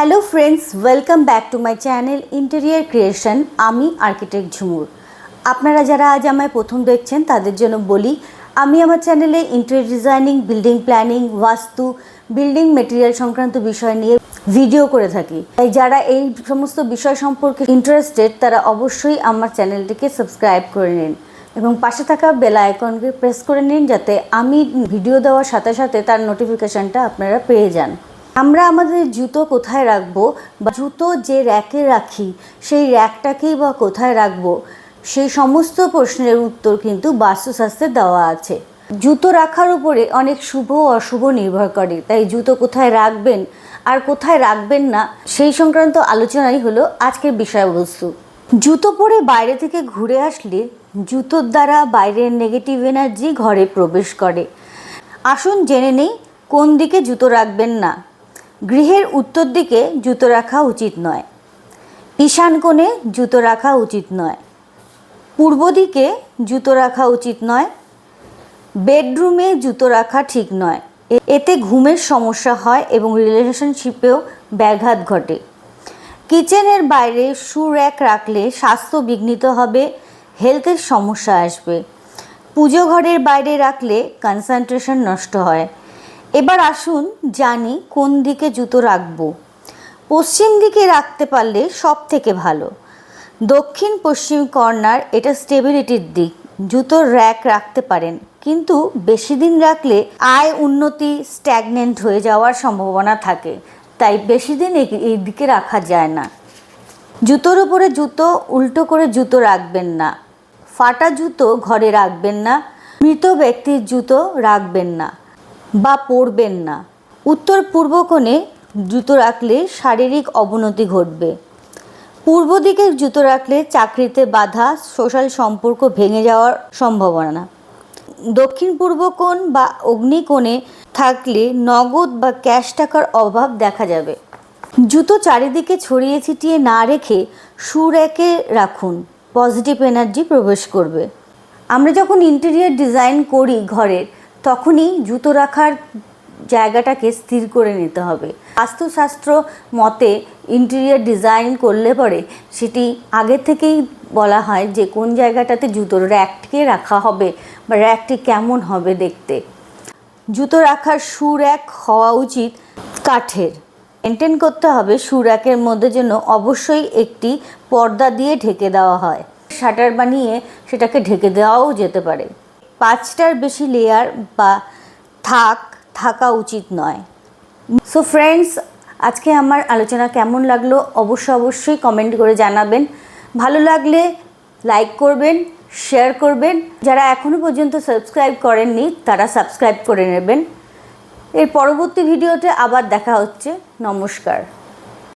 Hello friends welcome back to my channel interior creation আমি architect Jhumur. আপনারা যারা আজ আমায় প্রথম দেখছেন, তাদের জন্য বলি, আমি আমার চ্যানেলে interior designing building planning vastu building material সংক্রান্ত বিষয় নিয়ে ভিডিও করে থাকি। তাই যারা এই সমস্ত বিষয় সম্পর্কে ইন্টারেস্টেড তারা অবশ্যই আমার চ্যানেলটিকে সাবস্ক্রাইব করে নিন এবং পাশে থাকা বেল আইকনকে প্রেস করে নিন, যাতে আমি ভিডিও দেওয়ার সাথে সাথে তার নোটিফিকেশানটা আপনারা পেয়ে যান। আমরা আমাদের জুতো কোথায় রাখব বা জুতো যে র্যাকে রাখি, সেই র্যাকটাকেই বা কোথায় রাখব? সেই সমস্ত প্রশ্নের উত্তর কিন্তু বাস্তুশাস্ত্রে দেওয়া আছে। জুতো রাখার উপরে অনেক শুভ অশুভ নির্ভর করে। তাই জুতো কোথায় রাখবেন আর কোথায় রাখবেন না, সেই সংক্রান্ত আলোচনাই হলো আজকের বিষয়বস্তু। জুতো পরে বাইরে থেকে ঘুরে আসলে জুতোর দ্বারা বাইরের নেগেটিভ এনার্জি ঘরে প্রবেশ করে। আসুন জেনে নেই কোন দিকে জুতো রাখবেন না। গৃহের উত্তর দিকে জুতো রাখা উচিত নয়। ঈশান কোণে জুতো রাখা উচিত নয়। পূর্ব দিকে জুতো রাখা উচিত নয়। বেডরুমে জুতো রাখা ঠিক নয়। এতে ঘুমের সমস্যা হয় এবং রিলেশনশিপেও ব্যাঘাত ঘটে। কিচেনের বাইরে শু রাখলে স্বাস্থ্য বিঘ্নিত হবে, হেলথের সমস্যা আসবে। পুজো ঘরের বাইরে রাখলে কনসেন্ট্রেশন নষ্ট হয়। এবার আসুন জানি কোন দিকে জুতো রাখব। পশ্চিম দিকে রাখতে পারলে সব থেকে ভালো। দক্ষিণ পশ্চিম কর্নার এটা স্টেবিলিটির দিক। জুতোর র্যাক রাখতে পারেন। কিন্তু বেশি দিন রাখলে আয় উন্নতি স্ট্যাগনেন্ট হয়ে যাওয়ার সম্ভাবনা থাকে। তাই বেশি দিন এই- দিকে রাখা যায় না। জুতোর উপরে জুতো, উল্টো করে জুতো রাখবেন না। ফাটা জুতো ঘরে রাখবেন না। মৃত ব্যক্তির জুতো রাখবেন না। বা পরবেন না। উত্তর পূর্ব কোণে জুতো রাখলে শারীরিক অবনতি ঘটবে। পূর্ব দিকে জুতো রাখলে চাকরিতে বাধা, সোশ্যাল সম্পর্ক ভেঙে যাওয়ার সম্ভাবনা। দক্ষিণ পূর্ব কোণ বা অগ্নিকোণে থাকলে নগদ বা ক্যাশ টাকার অভাব দেখা যাবে। জুতো চারিদিকে ছড়িয়ে ছিটিয়ে না রেখে সুরেকে রাখুন, পজিটিভ এনার্জি প্রবেশ করবে। আমরা যখন ইন্টেরিয়ার ডিজাইন করি ঘরের তখনই জুতো রাখার জায়গাটাকে স্থির করে নিতে হবে। বাস্তুশাস্ত্র মতে ইন্টেরিয়ার ডিজাইন করলে পরে সেটি আগে থেকেই বলা হয় যে কোন জায়গাটাতে জুতোর র্যাকটিকে রাখা হবে বা র্যাকটি কেমন হবে দেখতে। জুতো রাখার সুর এক হওয়া উচিত কাঠের। মেনটেন করতে হবে সুর একের মধ্যে যেন অবশ্যই একটি পর্দা দিয়ে ঢেকে দেওয়া হয়। শাটার বানিয়ে সেটাকে ঢেকে দেওয়াও যেতে পারে। পাঁচটার বেশি লেয়ার বা থাক, থাকা উচিত নয়। সো ফ্রেন্ডস আজকে আমার আলোচনা কেমন লাগল অবশ্য অবশ্যই কমেন্ট করে জানাবেন। ভালো লাগলে লাইক করবেন শেয়ার করবেন। যারা এখনও পর্যন্ত সাবস্ক্রাইব করেননি, তারা সাবস্ক্রাইব করে নেবেন। এর পরবর্তী ভিডিওতে আবার দেখা হচ্ছে। নমস্কার।